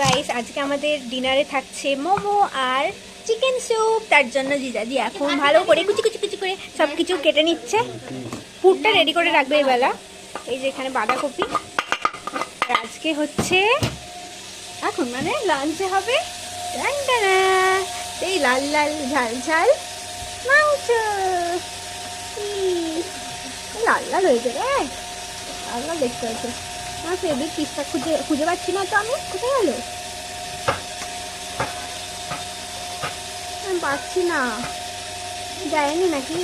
Guys আজকে আমাদের ডিনারে থাকছে মোমো আর চিকেন স্যুপ তার জন্য জিজাজি এখন ভালো করে কুচি কুচি কুচি করে সব কিছু কেটে নিচ্ছে। পুরটা রেডি করে রাখবে এবেলা। এই যে এখানে বাঁধাকপি। আর আজকে হচ্ছে এখন মানে লাঞ্চে হবে এই লাল লাল ঝাল ঝাল মাংস। লাল লাল হয়েছে রে। লাল লাল দেখতে হয়েছে আমার ফেভারিট পিসটা খুঁজে খুঁজে পাচ্ছি না তো আমি কোথায় গেল আমি পাচ্ছি না যায়নি নাকি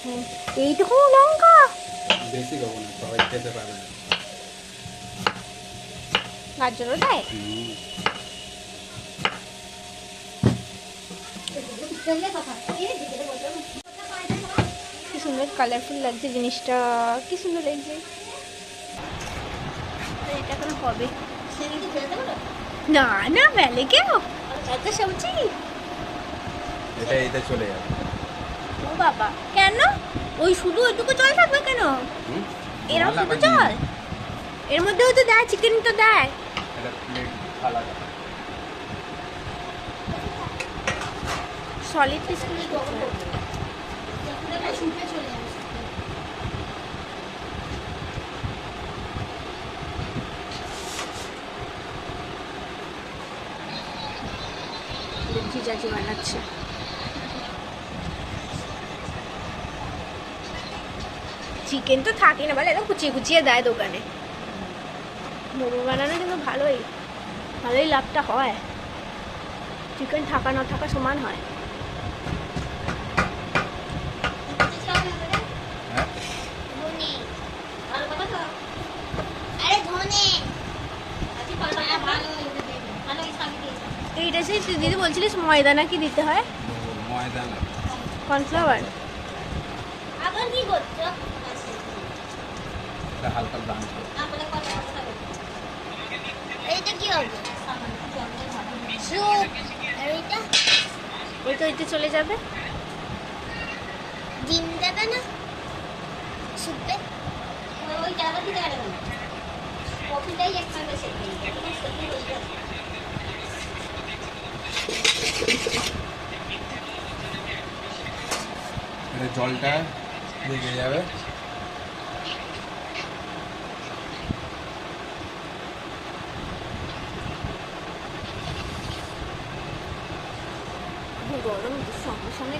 হুম, এইটুকু লঙ্কা বেশি খাব না সবাই খেতে পারবে না গাজরও দেয় কি সুন্দর কালারফুল লাগছে জিনিসটা কি সুন্দর লাগছে এটা এখন হবে না না বেলে কেউ এত সবজি এটা এতে চলে যাবে ও বাবা কেন ওই শুধু ওইটুকু জল থাকবে কেন? এরকম শুধু জল? এর মধ্যেও তো দেয় চিকেন তো দেয়। সলিড পিস জিজাজি বানাচ্ছে। চিকেন তো থাকে না বলে একদম কুচিয়ে কুচিয়ে দেয় দোকানে। মোমো বানানো কিন্তু ভালোই ভালোই লাভটা হয়। চিকেন থাকা না থাকা সমান হয়। হ্যাঁ। এইটা সেই তুই দিদি বলছিলিস ময়দা নাকি দিতে হয়? ময়দা কর্নফ্লাওয়ার। আবার কি করছ? হালকা ব্রাউন এইটা কি হবে? স্যুপ। আর এইটা? ওই তো ওইতে চলে যাবে। ডিম দেবে না? স্যুপে ওই জায়গা থেকে আর কফিটাই একসাথে সেটে সেটে হয়ে এটা জলটা লেগে যাবে। ওইগুলো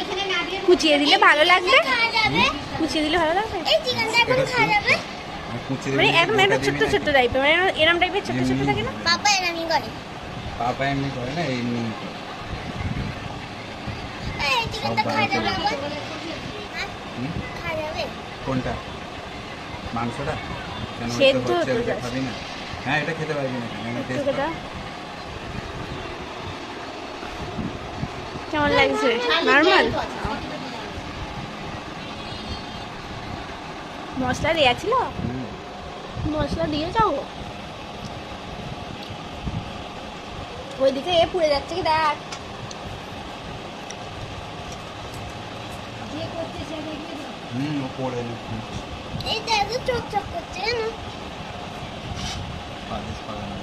এখানে না দিয়ে কুচিয়ে দিলে ভালো লাগবে? কুচিয়ে দিলে ভালো লাগবে? এখন মানে একটা গোটা ছোট্ট ছোট্ট টাইপের মানে এরম টাইপের ছোট্ট ছোট্ট থাকে না? পাপা এরকমই করে। পাপা এমনি করে না? এমনি করে। এই চিকেনটা সব যাবে আবার হ্যাঁ? কোনটা? মাংসটা? কেন সেদ্ধ। খাবি না? হ্যাঁ এটা খেতে পারবি না। কেমন লাগছে? নর্মাল? মশলা দেওয়া ছিল মশলা দিয়ে যাও ওইদিকে এ পুড়ে যাচ্ছে কি দেখ। হুম পড়ে না। এইটা এত চোখ চোখ করছে কেন পালিশ করা না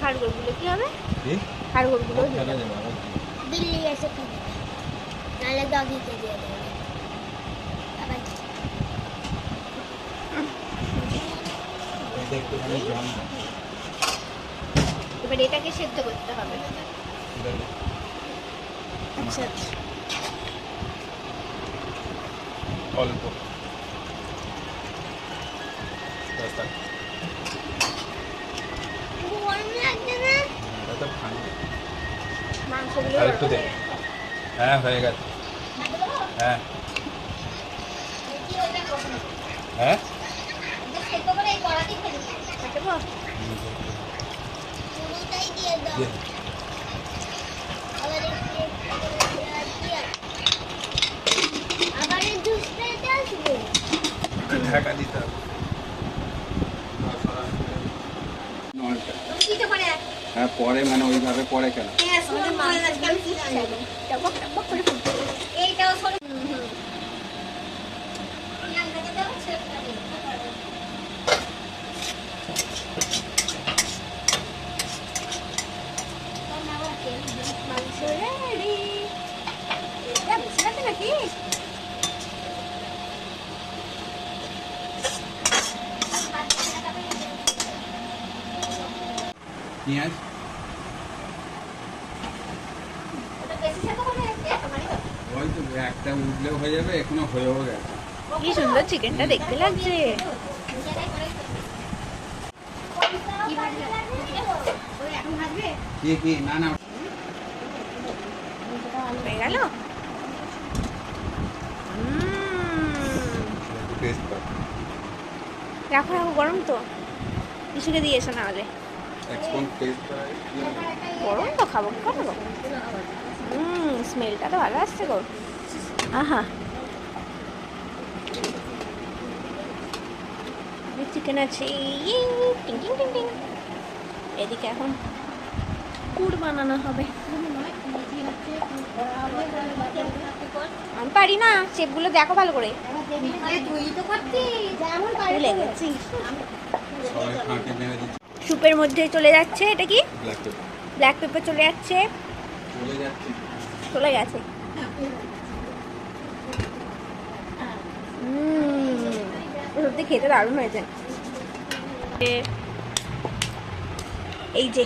হাড়গোড়গুলো কি হবে? কি? হাড়গোড়গুলো ফেলে দেবে আবার এসে খাবে নাহলে ডগিকে দিয়ে দেবে। আবার এটা একটুখানি জল দাও। এবার এটাকে সেদ্ধ করতে হবে। আচ্ছা। অল্প। Datang. Datang. Datang. Hai, হ্যাঁ পরে মানে ওইভাবে পরে কেন? হ্যাঁ শুনুন আজকে আমি কি জানি টপক টপক করে ফুটছে এইটাও শোনো পেঁয়াজটাকে দাও সেটা দিই মাংস রেডি এটা বেশি লাগবে নাকি পেঁয়াজ করে একটা মানে ওই তো একটা উঠলেও হয়ে যাবে এখনও হয়েও গেছে। কি সুন্দর চিকেনটা দেখতে লাগছে। কি ভাজবে ওই এখন ভাজবে কি? কি না না। হয়ে গেল? রাখো রাখো গরম তো। কিছুকে দিয়ে এসো না হলে। গরম তো খাব কি খাব। হুম স্মেলটা তো ভালো আসছে গো। আহা। চিকেন আছে। ইয়ে, টিং টিং টিং টিং। এদিকে এখন কুড় বানানো হবে। আমি পারি না শেপগুলো দেখো ভালো করে। তুই তো করছিস স্যুপের মধ্যে চলে যাচ্ছে এটা কি? ব্ল্যাক পেপার চলে যাচ্ছে। চলে গেছে। সত্যি খেতে দারুণ হয়েছে। এই যে।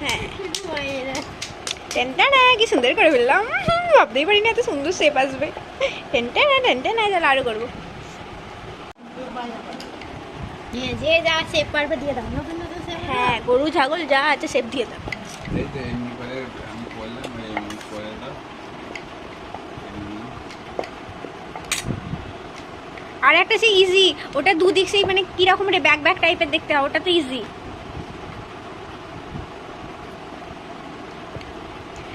হ্যাঁ। টেনটা না কি সুন্দর করে ফেললাম ভাবতেই পারি না এত সুন্দর শেপ আসবে। টেনটা না টেনটা না তাহলে আরও করব। যে যা শেপ পারবে দিয়ে দাও। নতুন নতুন শেপ হ্যাঁ গরু ছাগল যা আছে শেপ দিয়ে দাও। এই তো এমনি করে আমি বললাম এমনি করে দাও। আর একটা সে ইজি ওটা দুদিক সেই মানে কীরকম রে ব্যাক ব্যাক টাইপের দেখতে হয় ওটা তো ইজি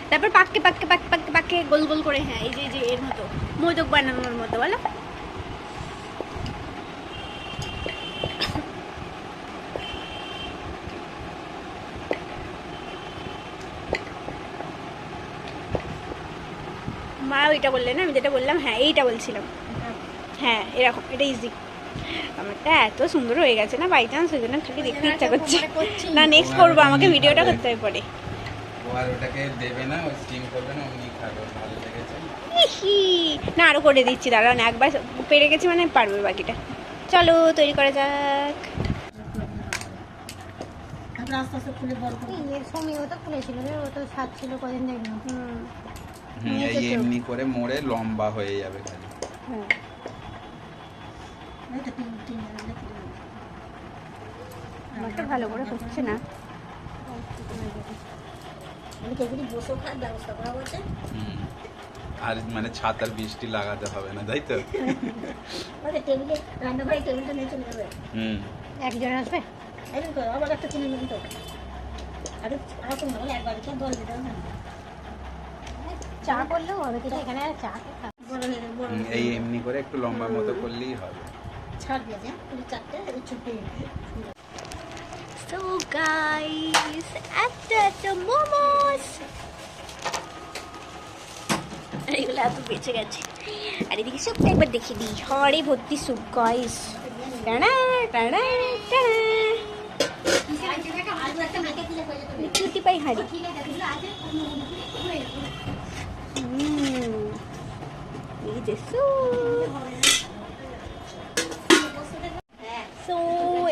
তারপর পাককে পাককে পাককে পাককে পাককে গোল গোল করে হ্যাঁ এই যে এই যে এর মতো মোদক বানানোর মতো বলো। মা ওইটা বললেন না আমি যেটা বললাম হ্যাঁ এইটা বলছিলাম। হ্যাঁ এরকম এটা ইজি আমারটা এত সুন্দর হয়ে গেছে না বাই চান্স ওই জন্য খালি দেখতে ইচ্ছা করছে। না নেক্সট করব আমাকে ভিডিওটা করতে হবে পরে। ও আর ওটাকে দেবে না ওই স্টিম করবে না অমনি খাবে ভালো লেগেছে। ইহি, না আরও করে দিচ্ছি দাঁড়ান একবার পেরে গেছি মানে পারবে বাকিটা। চলো তৈরি করা যাক। আস্তে আস্তে খুলে বড় করে সময় ও তো খুলেছিল রে ও তো সাত ছিল কদিন দেখলাম। হুম, এই এমনি করে মোড়ে লম্বা হয়ে যাবে খালি। তো ভালো করে হচ্ছে না। হুম। আর মানে ছাতার বৃষ্টি লাগাতে হবে না তাই তো? একজন আসবে? আবার একটা কিনে নেবেন তো। আর আর কোনো একবার তো দিতে হবে না। চা করলেও হবে কিন্তু এখানে আর চা এই এমনি করে একটু লম্বা মতো করলেই হবে। চারটে ছুটি সো গাইস একটা একটা মোমোস। এগুলো এত বেঁচে গেছে। আর এদিকে স্যুপটা একবার দেখে দিই হরে ভর্তি স্যুপ গাইস টানা টানা টানা। চুটি পাই হাড়ি ঠিক আছে দিলে আছে হুম এই যে সো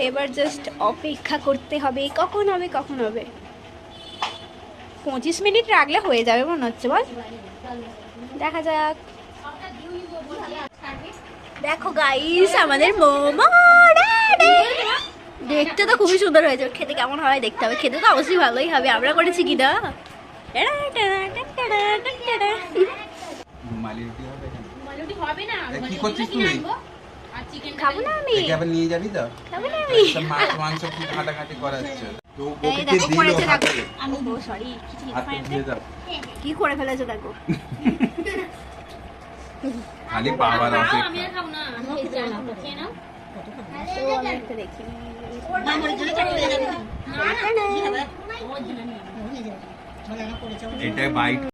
এবার জাস্ট অপেক্ষা করতে হবে। কখন হবে কখন হবে? পঁচিশ মিনিট রাখলে হয়ে যাবে মনে হচ্ছে, বল। দেখা যাক। দেখো গাইস আমাদের মোমো দেখতে তো খুবই সুন্দর হয়েছে। খেতে কেমন হয় দেখতে হবে। খেতে তো অবশ্যই ভালোই হবে। আমরা করেছি কি না মালির কি হবে মালুটি না না না করে ফেলেছো দেখো খালি খাব না দেখি না না না এটাই বাইট